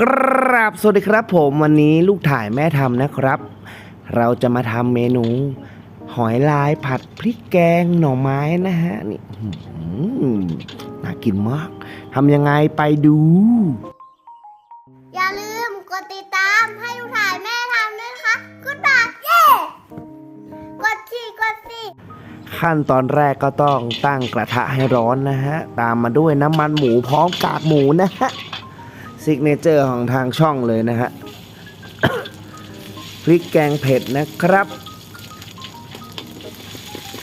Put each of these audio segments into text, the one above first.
กราบสวัสดีครับผมวันนี้ลูกถ่ายแม่ทำนะครับ เราจะมาทำเมนู หอยลายผัดพริกแกงหน่อไม้นะฮะนี่อื้อหือน่ากินมากทำยังไงไปดู อย่าลืมกดติดตามให้ลูกถ่ายแม่ทำด้วยนะคะกดบาทเย้กดสี่กดสี่ขั้นตอนแรกก็ต้องตั้งกระทะให้ร้อนนะฮะ ตามมาด้วยน้ำมันหมูพร้อมกากหมูนะฮะ ซิกเนเจอร์ของทางช่องเลยนะฮะพริกแกงเผ็ดนะครับ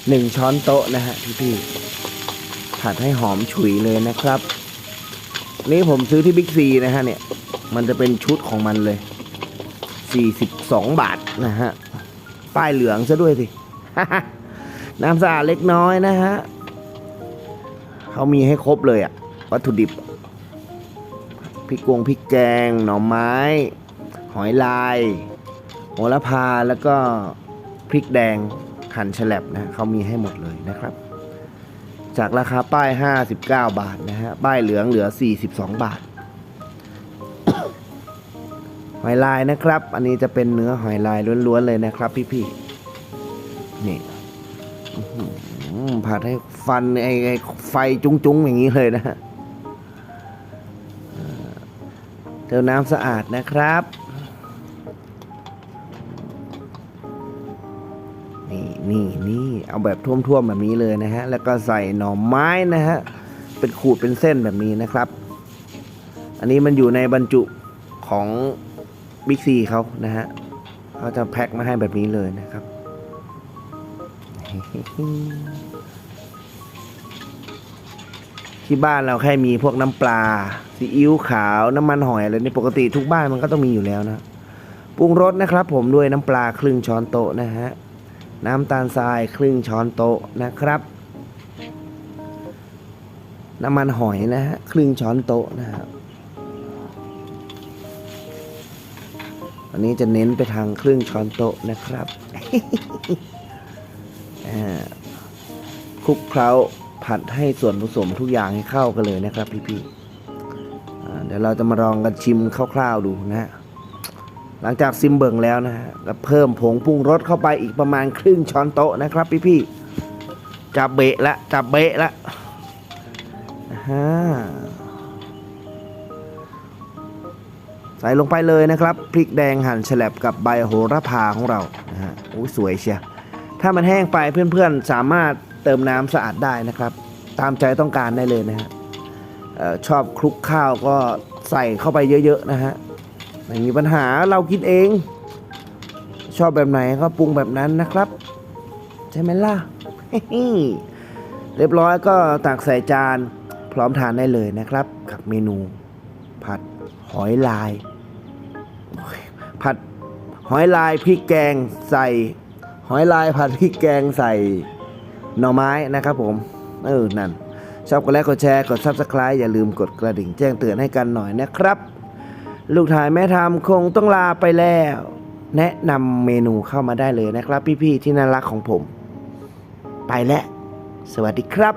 หนึ่งช้อนโต๊ะนะฮะพี่ๆผัดให้หอมฉุยเลยนะครับ นี่ผมซื้อที่บิ๊กซีนะฮะเนี่ย มันจะเป็นชุดของมันเลย 42 บาทนะฮะ ป้ายเหลืองซะด้วยสิ น้ำสะอาดเล็กน้อยนะฮะ เขามีให้ครบเลยอะวัตถุดิบ พริกกวงพริกแกง หน่อไม้ หอยลายโหระพาแล้วก็พริกแดงหั่นฉลับนะเขามีให้หมดเลยนะครับ จากราคาป้าย 59 บาทนะฮะป้ายเหลืองเหลือ 42 บาท หอยลายนะครับ อันนี้จะเป็นเนื้อหอยลายล้วนๆเลยนะครับ พี่ๆนี่ผัดให้ฟันไอ้ไอ้ไฟจุ้งๆอย่างนี้เลยนะ เจอน้ำสะอาดนะครับ นี่นี่นี่เอาแบบท่วมๆแบบนี้เลยนะฮะ แล้วก็ใส่หน่อไม้นะฮะ เป็นขูดเป็นเส้นแบบนี้นะครับ อันนี้มันอยู่ในบรรจุของบิ๊กซีเขานะฮะเขาจะแพ็คมาให้แบบนี้เลยนะครับ ที่บ้านเราแค่มีพวกน้ำปลาซีอิ๊วขาวน้ำมันหอยอะไรนี่ปกติทุกบ้านมันก็ต้องมีอยู่แล้วนะปรุงรสนะครับ ผมด้วยน้ำปลาครึ่งช้อนโต๊ะนะฮะน้ำตาลทรายครึ่งช้อนโต๊ะนะครับ น้ำมันหอยนะฮะครึ่งช้อนโต๊ะนะฮะอันนี้จะเน้นไปทางครึ่งช้อนโต๊ะนะครับอ่าคลุกเคล้า ผัดให้ส่วนผสมทุกอย่างให้เข้ากันเลยนะครับ พี่ๆเดี๋ยวเราจะมาลองกันชิมคร่าวๆดูนะฮะหลังจากซิมเบิ่งแล้วนะฮะก็เพิ่มผงปรุงรสเข้าไปอีกประมาณครึ่งช้อนโต๊ะนะครับ พี่ๆจับเบะละจับเบะละอ่าใส่ลงไปเลยนะครับ พริกแดงหั่นฉลับกับใบโหระพาของเรานะฮะโอ้สวยเชียวถ้ามันแห้งไปเพื่อนๆสามารถ เติมน้ำสะอาดได้นะครับ ตามใจต้องการได้เลยนะฮะออชอบคลุกข้าวก็ใส่เข้าไปเยอะๆนะฮะไม่มีปัญหาเรากินเอง ชอบแบบไหนก็ปรุงแบบนั้นนะครับ ใช่ไหมล่ะเรียบร้อยก็ตักใส่จานพร้อมทานได้เลยนะครับ กับเมนู ผัดหอยลาย ผัดหอยลายพริกแกงใส่ หอยลายผัดพริกแกงใส่ หน่อไม้นะครับผม เออ นั่น ชอบกดไลค์กดแชร์กด Subscribe อย่าลืมกดกระดิ่งแจ้งเตือนให้กันหน่อยนะครับ ลูกถ่ายแม่ทำคงต้องลาไปแล้ว แนะนำเมนูเข้ามาได้เลยนะครับ พี่ๆที่น่ารักของผม ไปแล้วสวัสดีครับ